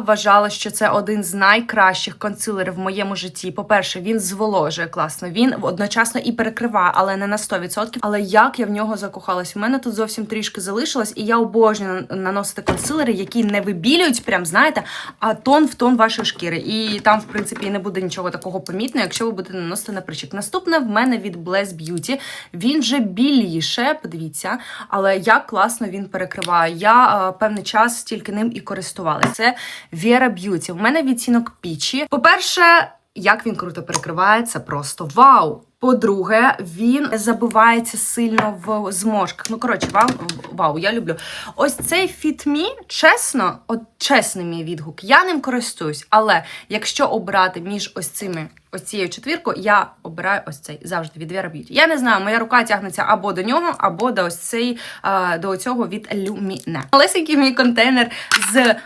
вважала, що це один з найкращих консилерів в моєму житті. По-перше, він зволожує класно. Він одночасно і перекриває, але не на 100%. Але як я в нього закохалась? У мене тут зовсім трішки залишилось, і я обожнюю наносити консилери, які не вибілюють, прям знаєте, а тон в тон вашої шкіри. І там, в принципі, не буде нічого такого помітного, якщо ви будете наносити на причик. Наступне в мене від Bless Beauty. Він же біліше, подивіться, але як класно він перекриває. Я е, певний час тільки ним і користувалася. Vera Б'юті. У мене відцінок пічі. По-перше, як він круто перекриває, це просто вау! По-друге, він забивається сильно в зможках. Ну, коротше, вау, вау, я люблю. Ось цей фітмі, чесно, от чесний мій відгук. Я ним користуюсь, але якщо обрати між ось цими. Ось цією четвіркою я обираю ось цей завжди від Vera Beauty. Я не знаю, моя рука тягнеться або до нього, або до ось цей е, до цього від Lumine. Малесенький мій контейнер з е,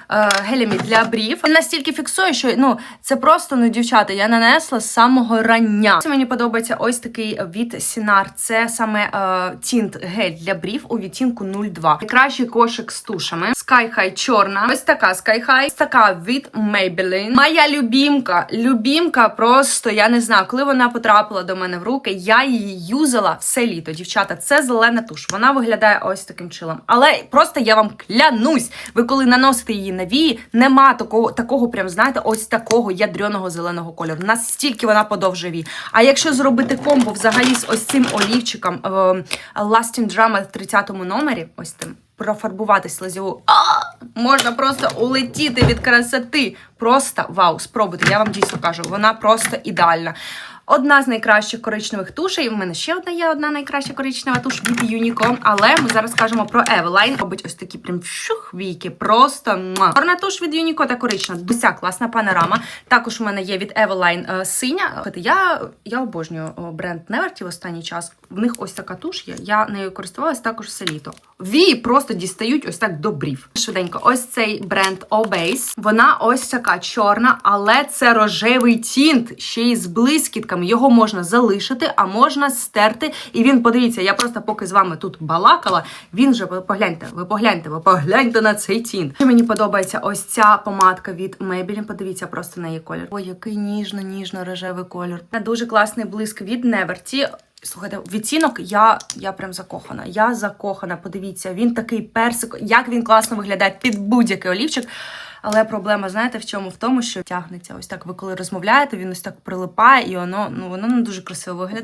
гелями для брів. Він настільки фіксує, що ну це просто ну, дівчата. Я нанесла з самого рання. Це мені подобається ось такий від Сінар. Це саме е, тінт гель для брів у відтінку 02. Найкращий кошик з тушами. Sky High чорна. Ось така Sky High. Ось така від Maybelline. Моя любімка. Любімка просто я не знаю, коли вона потрапила до мене в руки, я її юзала все літо. Дівчата, це зелена туш. Вона виглядає ось таким чилом. Але просто я вам клянусь, ви коли наносите її на вії, нема такого, такого, прям знаєте, ось такого ядреного зеленого кольору. Настільки вона подовжує вії. А якщо зробити комбо взагалі з ось цим олівчиком е, Lasting Drama в 30 номері, ось тим. Профарбувати слезіву. А, можна просто улетіти від красоти. Просто вау, спробуйте. Я вам дійсно кажу, вона просто ідеальна. Одна з найкращих коричневих тушей. У мене ще одна є одна найкраща коричнева туш від Unicorn, але ми зараз кажемо про Eveline. Робить ось такі прям віки. Просто. Чорна туш від Unicorn та коричнева. Дуся класна панорама. Також у мене є від Eveline е, синя. Я, я обожнюю бренд Neverty в останній час. В них ось така туш є. Я нею користувалась також все літо. Вії просто дістають ось так до брів. Швиденько, ось цей бренд Obase. Вона ось така чорна, але це рожевий тінт, ще й з блискітками. Його можна залишити, а можна стерти. І він, подивіться, я просто поки з вами тут балакала. Він вже ви погляньте, ви погляньте, ви погляньте на цей тінт. Мені подобається ось ця помадка від Maybelline. Подивіться просто на її колір. Ой, який ніжно, ніжно рожевий колір. Дуже класний блиск від Neverty. Слухайте, відцінок я, я прям закохана. Я закохана. Подивіться, він такий персик, як він класно виглядає під будь-який олівчик. Але проблема, знаєте, в чому? В тому, що тягнеться. Ось так. Ви коли розмовляєте, він ось так прилипає, і воно ну воно не дуже красиво виглядає.